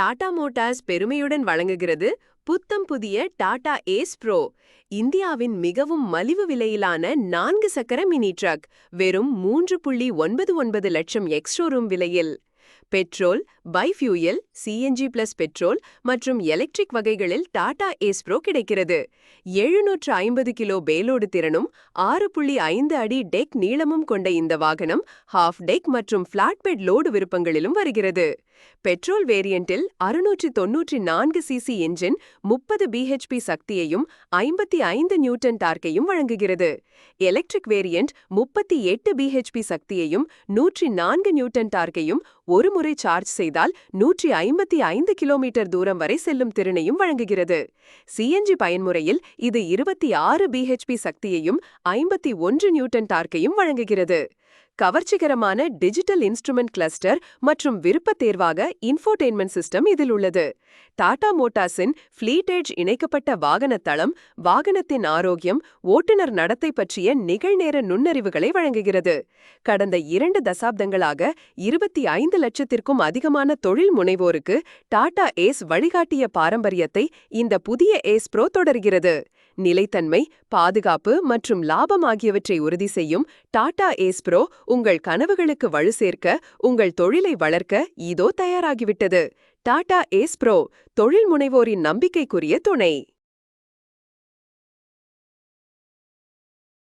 Tata Motors பெருமையுடன் வழங்குகிறது புத்தம் புதிய டாடா ஏஸ் ப்ரோ. இந்தியாவின் மிகவும் மலிவு விலையிலான நான்கு சக்கர மினி ட்ரக் வெறும் மூன்று புள்ளி ஒன்பது ஒன்பது லட்சம் எக்ஸ்ஷோரூம் விலையில். Petrol bi fuel CNG plus petrol மற்றும் எலக்ட்ரிக் வகைகளில் டாடா ஏஸ் ப்ரோ கிடைக்கிறது. எழுநூற்று ஐம்பது கிலோ பேலோடு திறனும் ஆறு புள்ளி ஐந்து அடி டெக் நீளமும் கொண்ட இந்த வாகனம் ஹாஃப் டெக் மற்றும் ஃபிளாட் பெட் லோடு விருப்பங்களிலும் வருகிறது. பெட்ரோல் வேரியண்டில் அறுநூற்றி தொன்னூற்றி நான்கு சிசி என்ஜின் முப்பது பிஹெச்பி சக்தியையும் ஐம்பத்தி ஐந்து நியூட்டன் டார்க்கையும் வழங்குகிறது. எலக்ட்ரிக் வேரியண்ட் முப்பத்தி எட்டு பிஹெச்பி சக்தியையும் நூற்றி நான்கு நியூட்டன் டார்க்கையும் ஒரு முறை சார்ஜ் செய்தால் நூற்றி ஐம்பத்தி ஐந்து கிலோமீட்டர் தூரம் வரை செல்லும் திறனையும் வழங்குகிறது. சிஎன்ஜி பயன்முறையில் இது இருபத்தி ஆறு பிஹெச்பி சக்தியையும் ஐம்பத்தி ஒன்று நியூட்டன் டார்க்கையும் வழங்குகிறது. கவர்ச்சிகரமான டிஜிட்டல் இன்ஸ்ட்ருமெண்ட் கிளஸ்டர் மற்றும் விருப்பத் தேர்வாக இன்ஃபோடெயின்மெண்ட் சிஸ்டம் இதில் உள்ளது. டாடா மோட்டார்ஸின் ஃப்ளீட் இணைக்கப்பட்ட வாகன தளம் வாகனத்தின் ஆரோக்கியம் ஓட்டுநர் நடத்தை பற்றிய நிகழ்நேர நுண்ணறிவுகளை வழங்குகிறது. கடந்த இரண்டு தசாப்தங்களாக இருபத்தி ஐந்து லட்சத்திற்கும் அதிகமான தொழில் முனைவோருக்கு டாடா ஏஸ் வழிகாட்டிய பாரம்பரியத்தை இந்த புதிய ஏஸ் ப்ரோ தொடர்கிறது. நிலைத்தன்மை பாதுகாப்பு மற்றும் லாபம் ஆகியவற்றை உறுதி செய்யும் டாடா ஏஸ் ப்ரோ உங்கள் கனவுகளுக்கு வலு சேர்க்க உங்கள் தொழிலை வளர்க்க இதோ தயாராகிவிட்டது. டாடா ஏஸ் ப்ரோ தொழில் முனைவோரின் நம்பிக்கைக்குரிய துணை.